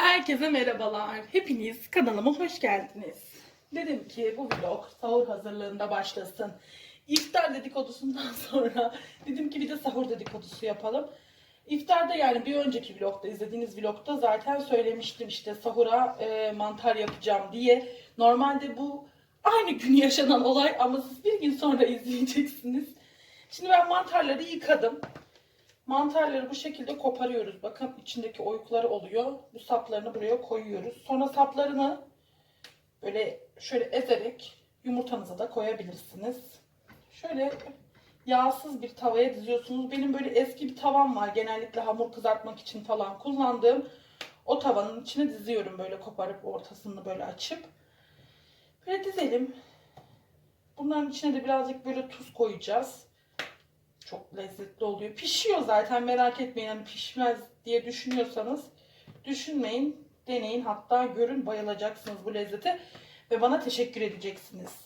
Herkese merhabalar. Hepiniz kanalıma hoş geldiniz. Dedim ki bu vlog sahur hazırlığında başlasın. İftar dedikodusundan sonra dedim ki bir de sahur dedikodusu yapalım. İftarda yani bir önceki vlogda izlediğiniz vlogda zaten söylemiştim işte sahura e, mantar yapacağım diye. Normalde bu aynı gün yaşanan olay ama siz bir gün sonra izleyeceksiniz. Şimdi ben mantarları yıkadım. Mantarları bu şekilde koparıyoruz. Bakın içindeki oyukları oluyor. Bu saplarını buraya koyuyoruz. Sonra saplarını böyle şöyle ezerek yumurtanıza da koyabilirsiniz. Şöyle yağsız bir tavaya diziyorsunuz. Benim böyle eski bir tavam var. Genellikle hamur kızartmak için falan kullandığım. O tavanın içine diziyorum böyle koparıp ortasını böyle açıp. Böyle dizelim. Bunların içine de birazcık böyle tuz koyacağız çok lezzetli oluyor. Pişiyor zaten merak etmeyin. Yani pişmez diye düşünüyorsanız düşünmeyin. Deneyin hatta görün bayılacaksınız bu lezzete. Ve bana teşekkür edeceksiniz.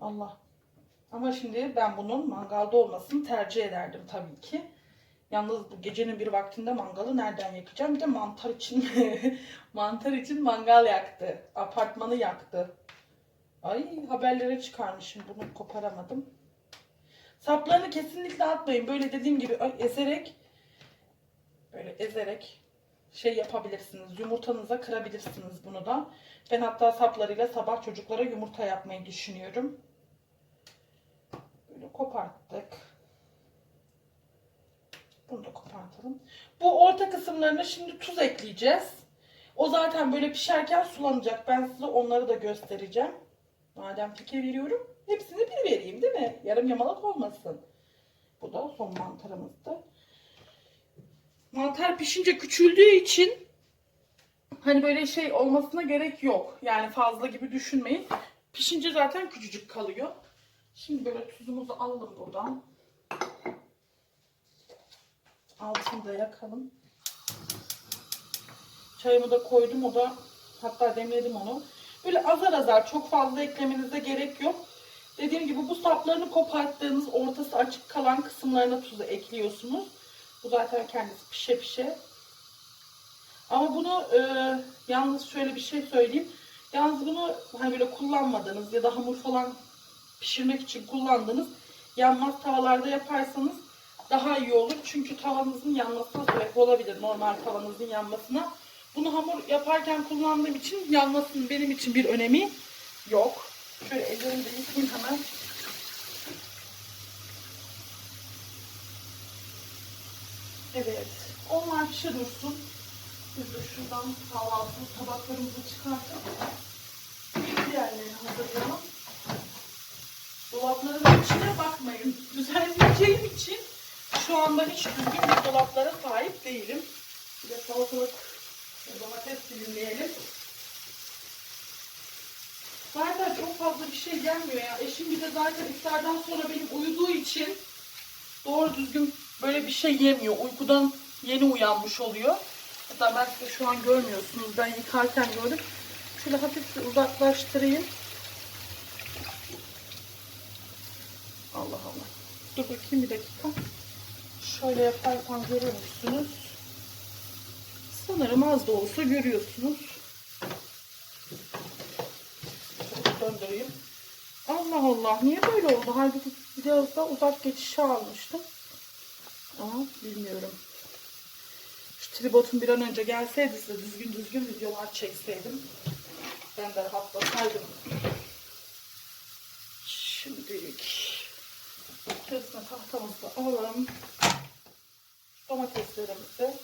Allah. Ama şimdi ben bunun mangalda olmasını tercih ederdim tabii ki. Yalnız bu gecenin bir vaktinde mangalı nereden yakacağım? Bir de mantar için mantar için mangal yaktı. Apartmanı yaktı. Ay haberlere çıkarmışım bunu koparamadım. Saplarını kesinlikle atmayın. Böyle dediğim gibi ezerek böyle ezerek şey yapabilirsiniz. Yumurtanıza kırabilirsiniz bunu da. Ben hatta saplarıyla sabah çocuklara yumurta yapmayı düşünüyorum. Böyle koparttık. Bunu da kopartalım. Bu orta kısımlarına şimdi tuz ekleyeceğiz. O zaten böyle pişerken sulanacak. Ben size onları da göstereceğim. Madem fikir veriyorum. Hepsini bir vereyim değil mi? Yarım yamalak olmasın. Bu da son mantarımızdı. Mantar pişince küçüldüğü için hani böyle şey olmasına gerek yok. Yani fazla gibi düşünmeyin. Pişince zaten küçücük kalıyor. Şimdi böyle tuzumuzu alalım buradan. Altını da yakalım. Çayımı da koydum. O da hatta demledim onu. Böyle azar azar çok fazla eklemenize gerek yok. Dediğim gibi bu saplarını koparttığınız ortası açık kalan kısımlarına tuzu ekliyorsunuz. Bu zaten kendisi pişe pişe. Ama bunu e, yalnız şöyle bir şey söyleyeyim. Yalnız bunu hani böyle kullanmadığınız ya da hamur falan pişirmek için kullandığınız yanmaz tavalarda yaparsanız daha iyi olur. Çünkü tavanızın yanmasına sebep olabilir normal tavanızın yanmasına. Bunu hamur yaparken kullandığım için yanmasının benim için bir önemi yok. Şöyle ellerimi de hemen. Evet. Onlar pişe dursun. Biz de şuradan kahvaltı tabaklarımızı çıkartıp diğerlerini hazırlayalım. Dolapların içine bakmayın. Düzenleyeceğim için şu anda hiç düzgün bir dolaplara sahip değilim. Bir de salatalık domates dilimleyelim. Zaten çok fazla bir şey gelmiyor ya. Eşim bir de zaten iftardan sonra benim uyuduğu için doğru düzgün böyle bir şey yemiyor. Uykudan yeni uyanmış oluyor. Hatta ben size şu an görmüyorsunuz. Ben yıkarken gördüm. Şöyle hafif uzaklaştırayım. Allah Allah. Dur bakayım bir dakika. Şöyle yaparsam görür müsünüz? Sanırım az da olsa görüyorsunuz. Şöyle döndüreyim. Allah Allah niye böyle oldu? Halbuki biraz daha uzak geçişe almıştım. Ama bilmiyorum. Şu tribotun bir an önce gelseydi size düzgün düzgün videolar çekseydim. Ben de rahatlasaydım. Şimdilik kesme tahtamızı da alalım. Domateslerimizi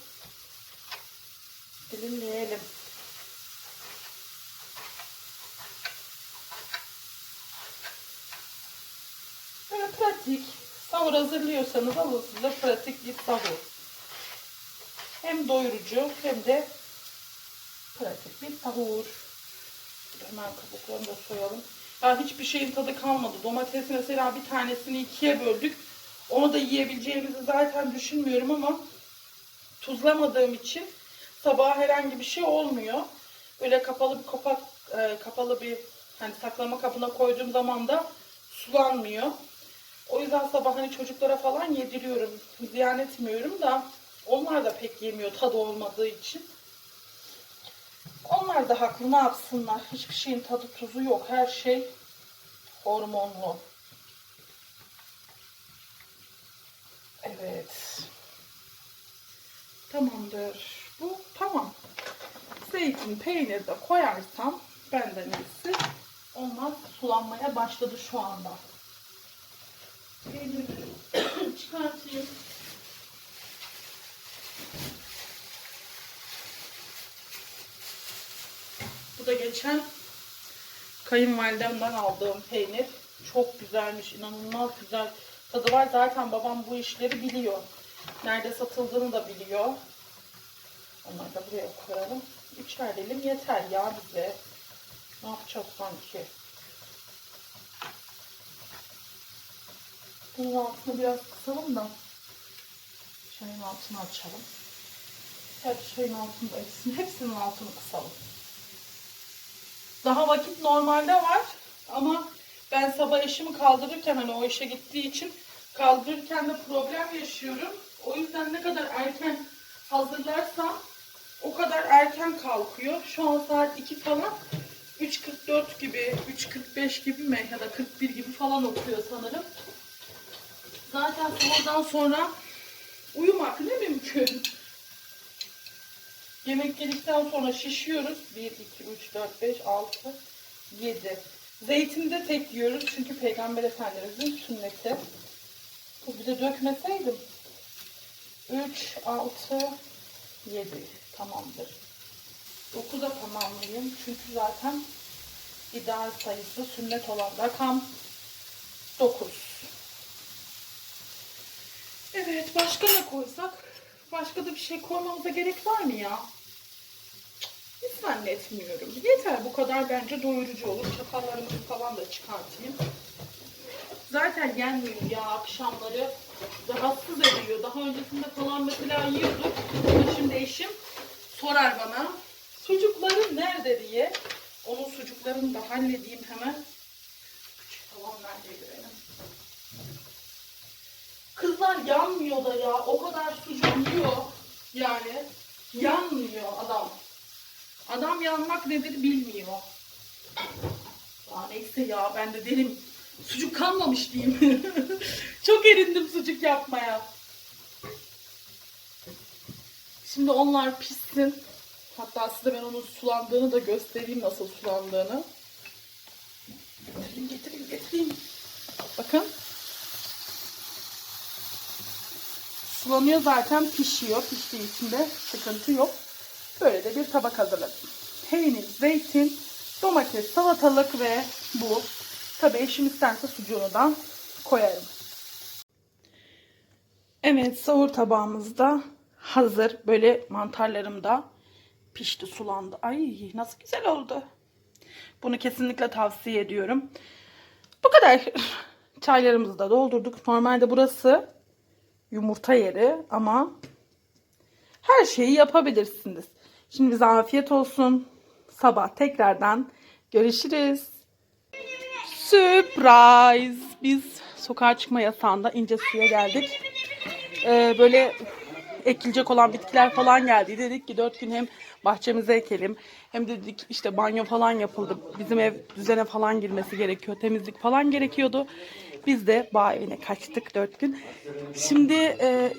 dilimleyelim. Pratik. Sahur hazırlıyorsanız alın size pratik bir sahur. Hem doyurucu hem de pratik bir sahur. Hemen kabuklarını da soyalım. Ya hiçbir şeyin tadı kalmadı. Domates mesela bir tanesini ikiye böldük. Onu da yiyebileceğimizi zaten düşünmüyorum ama tuzlamadığım için sabaha herhangi bir şey olmuyor. Böyle kapalı bir kapak, e, kapalı bir hani saklama kabına koyduğum zaman da sulanmıyor. O yüzden sabah hani çocuklara falan yediriyorum. Ziyan etmiyorum da Onlar da pek yemiyor tadı olmadığı için. Onlar da haklı ne yapsınlar. Hiçbir şeyin tadı tuzu yok. Her şey hormonlu. Evet. Tamamdır. Bu tamam. Zeytin, peynir de koyarsam benden iyisi olmaz. Sulanmaya başladı şu anda. Bu da geçen kayınvalidemden aldığım peynir. Çok güzelmiş, inanılmaz güzel tadı var. Zaten babam bu işleri biliyor. Nerede satıldığını da biliyor. Onları da buraya koyalım. Dilim yeter ya bize. Ne yapacağız sanki? Bunun altını biraz kısalım da çayın altını açalım. Hep çayın altını da hepsinin, hepsinin altını kısalım. Daha vakit normalde var ama ben sabah eşimi kaldırırken hani o işe gittiği için kaldırırken de problem yaşıyorum. O yüzden ne kadar erken hazırlarsam o kadar erken kalkıyor. Şu an saat 2 falan 3.44 gibi, 3.45 gibi mi ya da 41 gibi falan okuyor sanırım. Zaten sonradan sonra uyumak ne mümkün. Yemek yedikten sonra şişiyoruz. 1, 2, 3, 4, 5, 6, 7. Zeytini de tek yiyoruz çünkü Peygamber Efendimizin sünneti. Bu bir de dökmeseydim. 3, 6, 7. Tamamdır. 9'a tamamlayayım. Çünkü zaten ideal sayısı sünnet olan rakam 9. Evet başka ne koysak? Başka da bir şey koymamıza gerek var mı ya? Hiç zannetmiyorum. Yeter bu kadar bence doyurucu olur. Çatallarımızı falan da çıkartayım. Zaten gelmiyor ya akşamları. Rahatsız ediyor. Daha öncesinde falan mesela yiyorduk. Şimdi eşim sorar bana. Sucukların nerede diye. Onun sucuklarını da halledeyim hemen. Küçük tavam neredeydi benim? Kızlar yanmıyor da ya. O kadar sucuk yiyor. Yani yanmıyor adam. Adam yanmak nedir bilmiyor. Aa, neyse ya ben de derim sucuk kalmamış diyeyim. Çok erindim sucuk yapmaya. Şimdi onlar pişsin. Hatta size ben onun sulandığını da göstereyim nasıl sulandığını. Getireyim getireyim getireyim. Bakın. Sulanıyor zaten pişiyor. Piştiği için de sıkıntı yok. Böyle de bir tabak hazırladım. Peynir, zeytin, domates, salatalık ve bu. Tabii eşim isterse sucuğunu da koyarım. Evet sahur tabağımızda hazır. Böyle mantarlarım da pişti sulandı. Ay nasıl güzel oldu. Bunu kesinlikle tavsiye ediyorum. Bu kadar. Çaylarımızı da doldurduk. Normalde burası yumurta yeri ama her şeyi yapabilirsiniz. Şimdi bize afiyet olsun. Sabah tekrardan görüşürüz. Surprise! Biz sokağa çıkma yasağında ince suya geldik. Ee, böyle ekilecek olan bitkiler falan geldi. Dedik ki dört gün hem bahçemize ekelim hem de dedik işte banyo falan yapıldı. Bizim ev düzene falan girmesi gerekiyor. Temizlik falan gerekiyordu. Biz de bağ evine kaçtık dört gün. Şimdi e,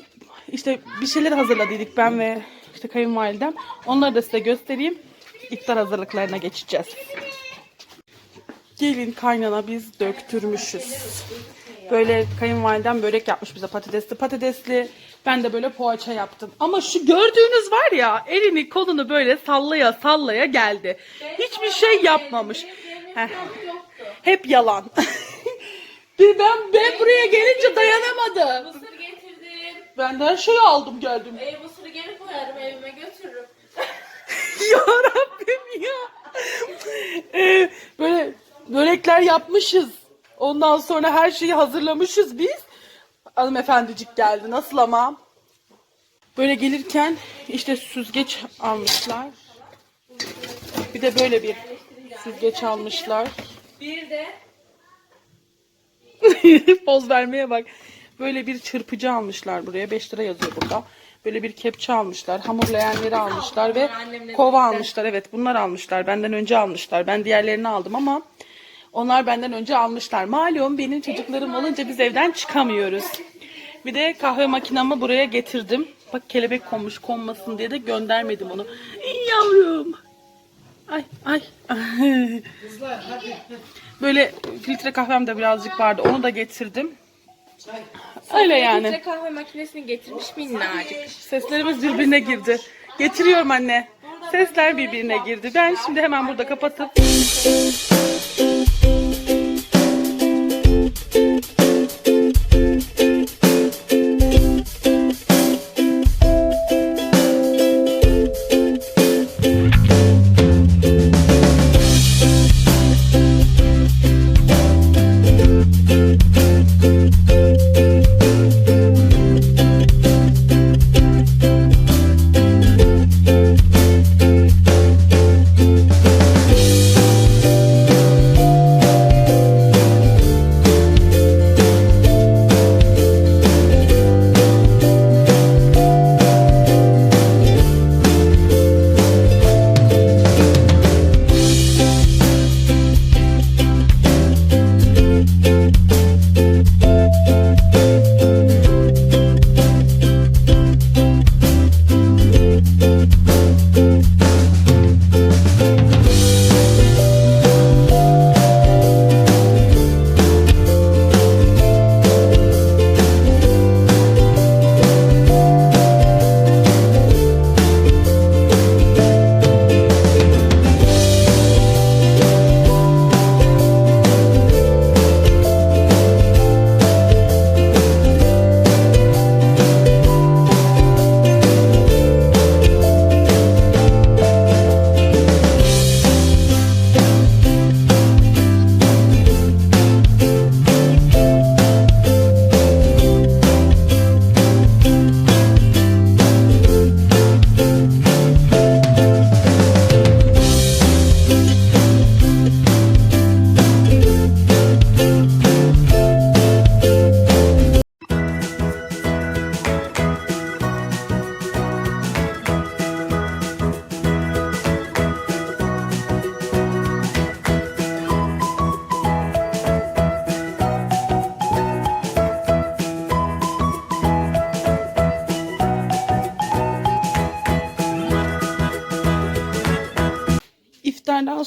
işte bir şeyler hazırladıydık ben ve işte kayınvalidem. Onları da size göstereyim. İftar hazırlıklarına geçeceğiz. Gelin kaynana biz döktürmüşüz. Böyle kayınvalidem börek yapmış bize patatesli patatesli. Ben de böyle poğaça yaptım. Ama şu gördüğünüz var ya elini kolunu böyle sallaya sallaya geldi. Hiçbir şey yapmamış. Heh. Hep yalan. Bir ben ben buraya gelince dayanamadım. Mısır getirdim. Ben de her şeyi aldım geldim. E, mısırı geri koyarım evime götürürüm. ya Rabbim ya. Ee, böyle börekler yapmışız. Ondan sonra her şeyi hazırlamışız biz. Hanımefendicik geldi. Nasıl ama? Böyle gelirken işte süzgeç almışlar. Bir de böyle bir süzgeç almışlar. Bir de Poz vermeye bak. Böyle bir çırpıcı almışlar buraya. 5 lira yazıyor burada. Böyle bir kepçe almışlar. Hamurlayanları almışlar ve kova almışlar. Evet bunlar almışlar. Benden önce almışlar. Ben diğerlerini aldım ama onlar benden önce almışlar. Malum benim çocuklarım olunca biz evden çıkamıyoruz. Bir de kahve makinamı buraya getirdim. Bak kelebek konmuş konmasın diye de göndermedim onu. İyi yavrum. Ay ay. Böyle filtre kahvem de birazcık vardı. Onu da getirdim. Öyle yani. Filtre kahve makinesini getirmiş minnacık. Seslerimiz birbirine girdi. Getiriyorum anne. Sesler birbirine girdi. Ben şimdi hemen burada kapatıp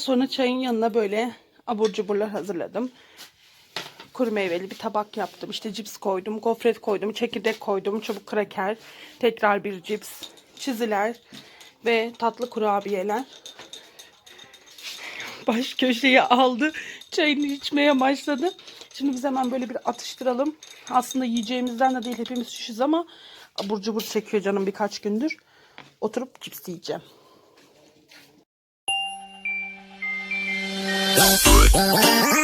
sonra çayın yanına böyle abur cuburlar hazırladım. Kuru meyveli bir tabak yaptım. İşte cips koydum, gofret koydum, çekirdek koydum, çubuk kraker, tekrar bir cips, çiziler ve tatlı kurabiyeler. Baş köşeyi aldı. Çayını içmeye başladı. Şimdi biz hemen böyle bir atıştıralım. Aslında yiyeceğimizden de değil hepimiz şişiz ama abur cubur çekiyor canım birkaç gündür. Oturup cips yiyeceğim. ああ。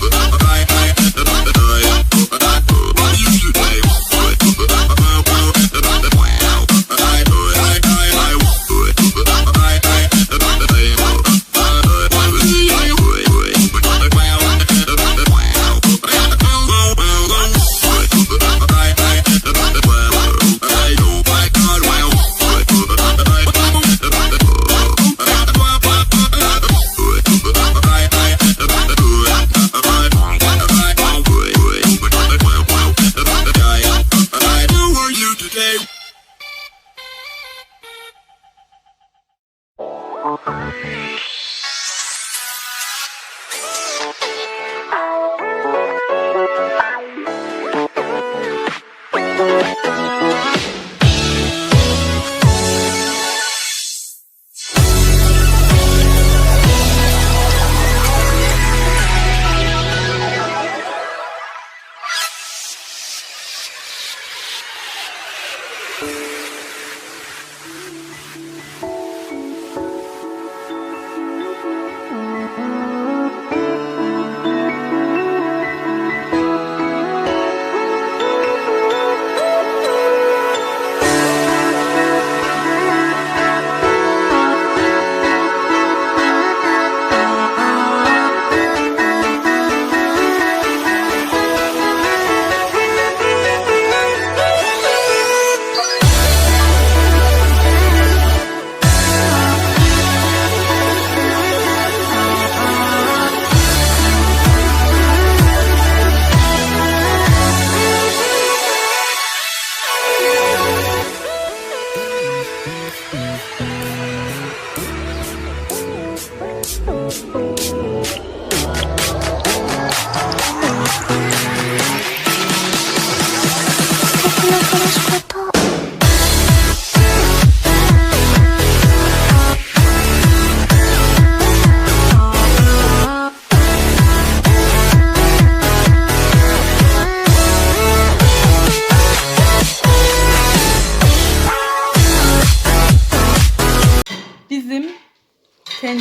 Oh,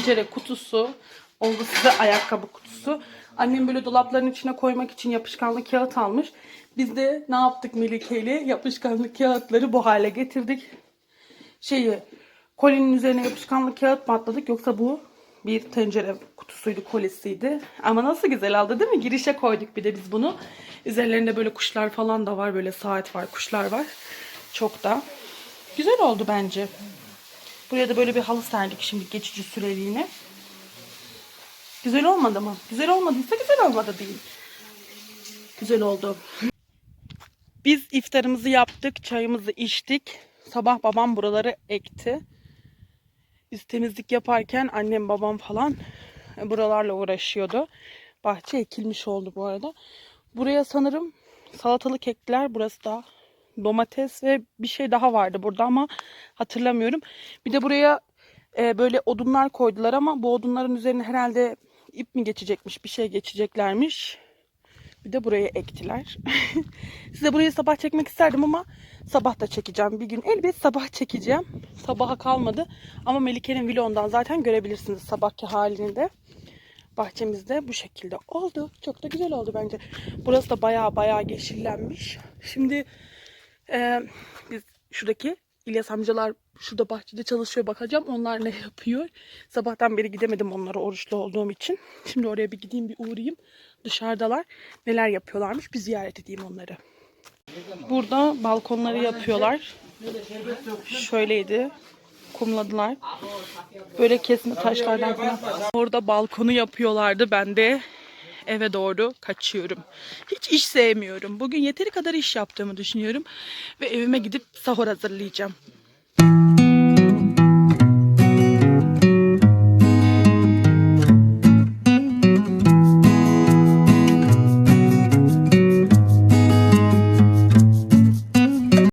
Tencere kutusu oldu size ayakkabı kutusu. Annem böyle dolapların içine koymak için yapışkanlı kağıt almış. Biz de ne yaptık Melike ile? Yapışkanlı kağıtları bu hale getirdik. Şeyi kolinin üzerine yapışkanlı kağıt batladık. Yoksa bu bir tencere kutusuydu, kolisiydi. Ama nasıl güzel aldı değil mi? Girişe koyduk bir de biz bunu. Üzerlerinde böyle kuşlar falan da var. Böyle saat var, kuşlar var. Çok da. Güzel oldu bence. Buraya da böyle bir halı serdik şimdi geçici süreliğine. Güzel olmadı mı? Güzel olmadıysa güzel olmadı değil. Güzel oldu. Biz iftarımızı yaptık, çayımızı içtik. Sabah babam buraları ekti. Biz temizlik yaparken annem babam falan buralarla uğraşıyordu. Bahçe ekilmiş oldu bu arada. Buraya sanırım salatalık ektiler. Burası da domates ve bir şey daha vardı burada ama hatırlamıyorum. Bir de buraya e, böyle odunlar koydular ama bu odunların üzerine herhalde ip mi geçecekmiş, bir şey geçeceklermiş. Bir de buraya ektiler. Size burayı sabah çekmek isterdim ama sabah da çekeceğim. Bir gün elbet sabah çekeceğim. Sabaha kalmadı. Ama Melike'nin vlogundan zaten görebilirsiniz sabahki halini de. Bahçemizde bu şekilde oldu. Çok da güzel oldu bence. Burası da baya baya yeşillenmiş. Şimdi ee, biz şuradaki İlyas amcalar şurada bahçede çalışıyor bakacağım. Onlar ne yapıyor? Sabahtan beri gidemedim onlara oruçlu olduğum için. Şimdi oraya bir gideyim bir uğrayayım. Dışarıdalar. Neler yapıyorlarmış bir ziyaret edeyim onları. Burada balkonları yapıyorlar. Şöyleydi. Kumladılar. Böyle kesme taşlardan falan. Orada balkonu yapıyorlardı. Ben de eve doğru kaçıyorum. Hiç iş sevmiyorum. Bugün yeteri kadar iş yaptığımı düşünüyorum. Ve evime gidip sahur hazırlayacağım.